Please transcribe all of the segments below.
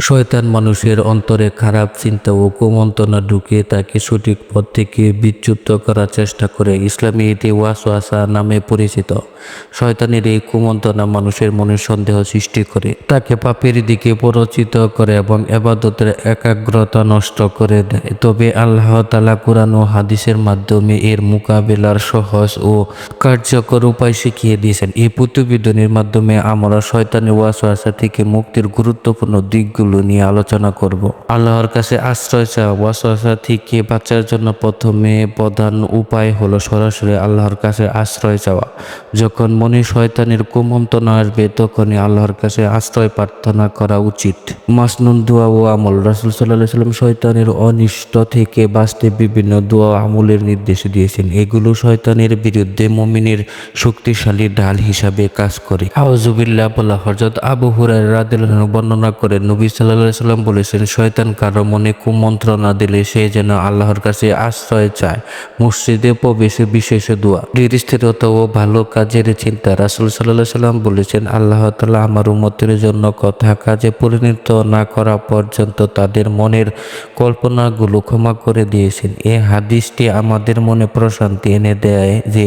শয়তান মানুষের অন্তরে খারাপ চিন্তা ও কুমন্ত্রণা ঢুকে তাকে সঠিক পথ থেকে বিচ্যুত করার চেষ্টা করে ইসলামী এটি ওয়াসওয়াসা নামে পরিচিত। শয়তানের এই কুমন্ত্রণা মানুষের মনে সন্দেহ সৃষ্টি করে। তাকে পাপের দিকে পরিচিত করে এবং এবাদতের একাগ্রতা নষ্ট করে দেয়। তবে আল্লাহ তালা কোরআন ও হাদিসের মাধ্যমে এর মোকাবেলার সহজ ও কার্যকর উপায় শিখিয়ে দিয়েছেন। এই প্রতিবেদনের মাধ্যমে আমরা শয়তানের ওয়াসওয়াসা থেকে মুক্তির গুরুত্বপূর্ণ দিকগুলো নিয়ে আলোচনা করব। আল্লাহর কাছে আশ্রয় চাওয়া, ওয়াসওয়াসা থেকে বাঁচার জন্য প্রথমে প্রধান উপায় হলো সরাসরি আল্লাহর কাছে আশ্রয় চাওয়া। যখন মনে শয়তানের কুমন্ত্রণা আসবে, তখনই আল্লাহর কাছে আশ্রয় প্রার্থনা করা উচিত। মাসনুন দোয়া ও আমল, রাসুল সাল্লাহ সাল্লাম শয়তানের অনিষ্ট থেকে বাঁচতে বিভিন্ন দোয়া আমলের নির্দেশ দিয়েছেন। এগুলো শয়তানের বিরুদ্ধে মমিনের শক্তিশালী ঢাল হিসাবে কাজ করে। আউজুবিল্লাহ বলা হজরত আবু হুরায় রাদিল্লাহ বর্ণনা করে নবী সাল্লাম বলেছেন, শয়তান কারও মনে কুমন্ত্রণা দিলে সে যেন আল্লাহর কাছে আশ্রয় চায়। মসজিদে প্রবেশে বিশেষ দোয়া। ধীর স্থিরতা ও ভালো কাজের চিন্তা। রাসুল সাল্লাহ সাল্লাম বলেছেন, আল্লাহ তালা আমার উম্মতের জন্য কথা, কাজে পরিণত না করা পর্যন্ত তাদের মনের কল্পনাগুলো ক্ষমা করে দিয়েছেন। এ হাদিসটি আমাদের মনে প্রশান্তি এনে দেয় যে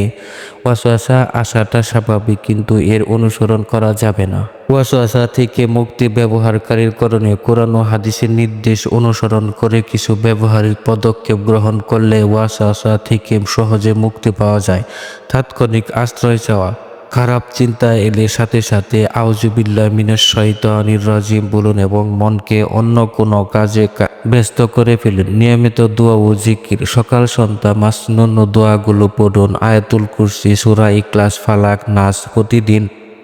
ওয়াসওয়াসা আসাটা স্বাভাবিক, কিন্তু এর অনুসরণ করা যাবে না। ওয়াসওয়াসা থেকে মুক্তি ব্যবহারকারীর কারণে কোরআন ও হাদিসের নির্দেশ অনুসরণ করে কিছু ব্যবহারিক পদক্ষেপ গ্রহণ করলে ওয়াসওয়াসা থেকে সহজে মুক্তি পাওয়া যায়। তাৎক্ষণিক আশ্রয় চাওয়া। খারাপ চিন্তা এলে সাথে সাথে আউজুবিল্লা মিনাস সহিত রাজিম বলুন এবং মনকে অন্য কোনো কাজে ব্যস্ত করে ফেলুন। নিয়মিত দোয়া ও জিকির, সকাল সন্ধ্যা মাসনুন দোয়াগুলো পড়ুন। আয়াতুল কুরসি, সুরা ইকলাস ফালাক নাস প্রতিদিন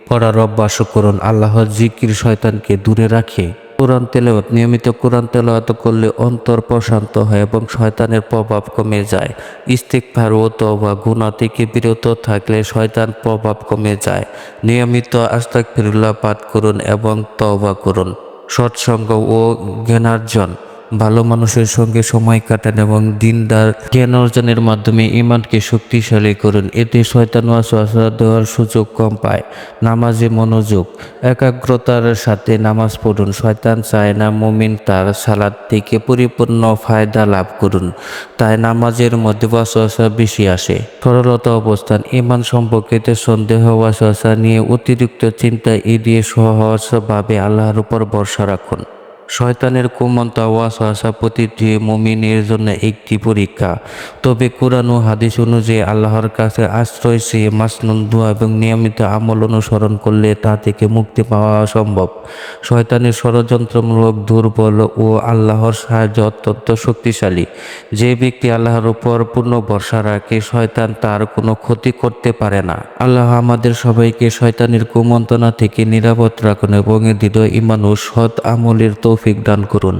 পড়ার অভ্যাস করুন। আল্লাহর জিকির শয়তানকে দূরে রাখে। কোরআন তেলাওয়াত, নিয়মিত কোরআন তেলাওয়াত করলে অন্তর প্রশান্ত হয় এবং শয়তানের প্রভাব কমে যায়। ইস্তিকফার ও তবা গুণা থেকে বিরত থাকলে শয়তান প্রভাব কমে যায়। নিয়মিত আস্তাক ফিরুল্লাহ পাঠ করুন এবং তবা করুন। সৎসঙ্গ ও জ্ঞানার্জন। ভালো মানুষের সঙ্গে সময় কাটান এবং দিনদার জ্ঞান অর্জনের মাধ্যমে ইমানকে শক্তিশালী করুন। এতে শয়তান ওয়াসওয়াসা দেওয়ার সুযোগ কম পায়। নামাজে মনোযোগ, একাগ্রতার সাথে নামাজ পড়ুন। শয়তান চায় না মুমিন তার সালাদ থেকে পরিপূর্ণ ফায়দা লাভ করুন। তাই নামাজের মধ্যে ওয়াসওয়াসা বেশি আসে। সরলতা অবস্থান ইমান সম্পর্কিত সন্দেহ ওয়াসওয়াসা নিয়ে অতিরিক্ত চিন্তা এড়িয়ে সহজভাবে আল্লাহর উপর ভরসা রাখুন। শয়তানের কুমন্তা ওয়াসওয়াসা প্রতিটি মুমিনের জন্য একটি পরীক্ষা। তবে কোরআন ও হাদিস অনুযায়ী আল্লাহর কাছে আশ্রয় চেয়ে মাসনুন দোয়া এবং নিয়মিত আমল অনুসরণ করলে তা থেকে মুক্তি পাওয়া সম্ভব। শয়তানের ষড়যন্ত্রমূলক, দুর্বল ও আল্লাহর সাহায্য অত্যন্ত শক্তিশালী। যে ব্যক্তি আল্লাহর উপর পূর্ণ ভরসা রাখে, শয়তান তার কোনো ক্ষতি করতে পারে না। আল্লাহ আমাদের সবাইকে শয়তানের কুমন্ত্রণা থেকে নিরাপদ রাখুন এবং দৃঢ় ইমান ও সৎ আমলের তৌফিক দান করুন।